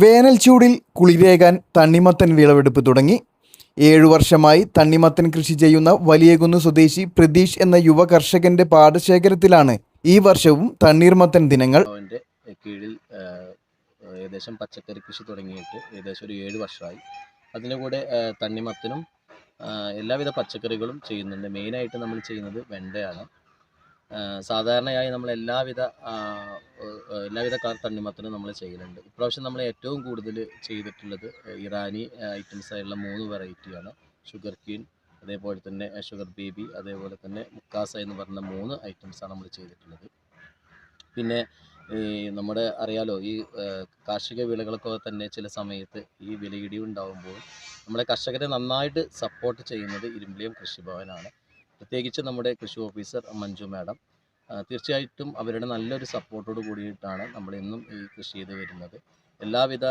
വേനൽ ചൂടിൽ കുളിരേകാൻ തണ്ണിമത്തൻ വിളവെടുപ്പ് തുടങ്ങി. ഏഴു വർഷമായി തണ്ണിമത്തൻ കൃഷി ചെയ്യുന്ന വലിയകുന്ന് സ്വദേശി പ്രതീഷ് എന്ന യുവ കർഷകന്റെ പാടശേഖരത്തിലാണ് ഈ വർഷവും തണ്ണീർമത്തൻ ദിനങ്ങൾ. കീഴിൽ ഏകദേശം പച്ചക്കറി കൃഷി തുടങ്ങിയിട്ട് ഏകദേശം ഒരു ഏഴ് വർഷമായി. അതിന്റെ കൂടെ തണ്ണിമത്തനും എല്ലാവിധ പച്ചക്കറികളും ചെയ്യുന്നുണ്ട്. മെയിനായിട്ട് നമ്മൾ ചെയ്യുന്നത് വെണ്ടയാണ്. സാധാരണയായി നമ്മൾ എല്ലാവിധ എല്ലാവിധ തണ്ണിമത്തനും നമ്മൾ ചെയ്യലുണ്ട് ഇപ്രാവശ്യം നമ്മൾ ഏറ്റവും കൂടുതൽ ചെയ്തിട്ടുള്ളത് ഇറാനി ഐറ്റംസ് ആയിട്ടുള്ള മൂന്ന് വെറൈറ്റിയാണ് ഷുഗർ കീൻ അതേപോലെ തന്നെ ഷുഗർ ബേബി അതേപോലെ തന്നെ മുക്കാസ എന്ന് പറഞ്ഞ മൂന്ന് ഐറ്റംസാണ് നമ്മൾ ചെയ്തിട്ടുള്ളത്. പിന്നെ ഈ നമ്മുടെ അറിയാലോ ഈ കാർഷിക വിളകൾക്കൊക്കെ തന്നെ ചില സമയത്ത് ഈ വിലയിടിവ് ഉണ്ടാകുമ്പോൾ നമ്മളെ കർഷകരെ നന്നായിട്ട് സപ്പോർട്ട് ചെയ്യുന്നത് ഇരുമ്പിളിയം കൃഷിഭവനാണ്. പ്രത്യേകിച്ച് നമ്മുടെ കൃഷി ഓഫീസർ മഞ്ജു മാഡം തീർച്ചയായിട്ടും അവരുടെ നല്ലൊരു സപ്പോർട്ടോട് കൂടിയിട്ടാണ് നമ്മൾ ഇന്നും ഈ കൃഷി ചെയ്ത് വരുന്നത്. എല്ലാവിധ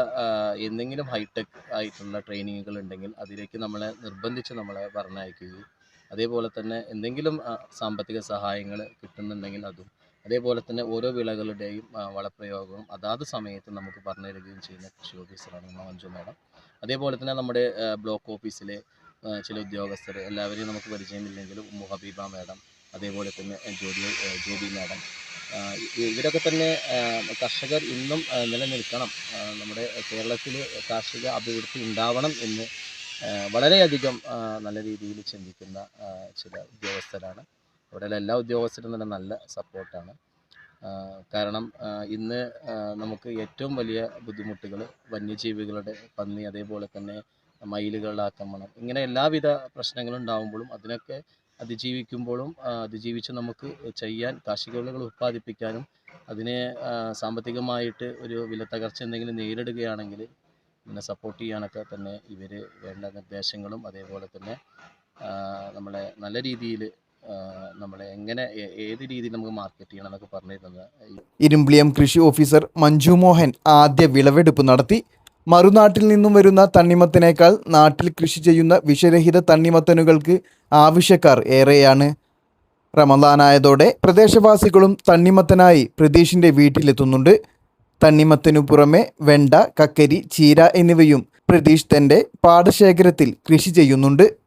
എന്തെങ്കിലും ഹൈടെക് ആയിട്ടുള്ള ട്രെയിനിങ്ങുകൾ ഉണ്ടെങ്കിൽ അതിലേക്ക് നമ്മളെ നിർബന്ധിച്ച് നമ്മളെ പറഞ്ഞയക്കുകയും അതേപോലെ തന്നെ എന്തെങ്കിലും സാമ്പത്തിക സഹായങ്ങൾ കിട്ടുന്നുണ്ടെങ്കിൽ അതും അതേപോലെ തന്നെ ഓരോ വിളകളുടെയും വളപ്രയോഗവും അതാത് സമയത്ത് നമുക്ക് പറഞ്ഞു തരികയും ചെയ്യുന്ന കൃഷി ഓഫീസറാണ് മഞ്ജു മാഡം. അതേപോലെ തന്നെ നമ്മുടെ ബ്ലോക്ക് ഓഫീസിലെ ചില ഉദ്യോഗസ്ഥർ എല്ലാവരെയും നമുക്ക് പരിചയമില്ലെങ്കിലും ഹബീബ മാഡം അതേപോലെ തന്നെ ജോബി ജോബി മാഡം. ഇവരൊക്കെ തന്നെ കർഷകർ ഇന്നും നിലനിൽക്കണം. നമ്മുടെ കേരളത്തിൽ കാർഷിക അഭിവൃദ്ധി ഉണ്ടാവണം എന്ന് വളരെയധികം നല്ല രീതിയിൽ ചിന്തിക്കുന്ന ചില ഉദ്യോഗസ്ഥരാണ്. ഇവിടെ എല്ലാ ഉദ്യോഗസ്ഥരും തന്നെ നല്ല സപ്പോർട്ടാണ്. കാരണം ഇന്ന് നമുക്ക് ഏറ്റവും വലിയ ബുദ്ധിമുട്ടുകൾ വന്യജീവികളുടെ പന്നി അതേപോലെ തന്നെ മയിലുകളുടെ ആക്രമണം ഇങ്ങനെ എല്ലാവിധ പ്രശ്നങ്ങളും ഉണ്ടാകുമ്പോഴും അതിനൊക്കെ അതിജീവിക്കുമ്പോഴും അതിജീവിച്ച് നമുക്ക് ചെയ്യാൻ കാർഷിക വിളകൾ ഉത്പാദിപ്പിക്കാനും അതിനെ സാമ്പത്തികമായിട്ട് ഒരു വില തകർച്ച എന്തെങ്കിലും നേരിടുകയാണെങ്കിൽ പിന്നെ സപ്പോർട്ട് ചെയ്യാനൊക്കെ തന്നെ ഇവർ വേണ്ട നിർദ്ദേശങ്ങളും അതേപോലെ തന്നെ നമ്മളെ നല്ല രീതിയിൽ നമ്മളെ എങ്ങനെ ഏത് രീതിയിൽ നമുക്ക് മാർക്കറ്റ് ചെയ്യണം എന്നൊക്കെ പറഞ്ഞു തരുന്നത് ഇരുമ്പിളിയം കൃഷി ഓഫീസർ മഞ്ജു മോഹൻ ആദ്യ വിളവെടുപ്പ് നടത്തി. മറുനാട്ടിൽ നിന്നും വരുന്ന തണ്ണിമത്തനേക്കാൾ നാട്ടിൽ കൃഷി ചെയ്യുന്ന വിഷരഹിത തണ്ണിമത്തനുകൾക്ക് ആവശ്യക്കാർ ഏറെയാണ്. റമദാനായതോടെ പ്രദേശവാസികളും തണ്ണിമത്തനായി പ്രതീഷിന്റെ വീട്ടിലെത്തുന്നുണ്ട്. തണ്ണിമത്തനു പുറമെ വെണ്ട കക്കരി ചീര എന്നിവയും പ്രതീഷ് തന്റെ പാടശേഖരത്തിൽ കൃഷി ചെയ്യുന്നുണ്ട്.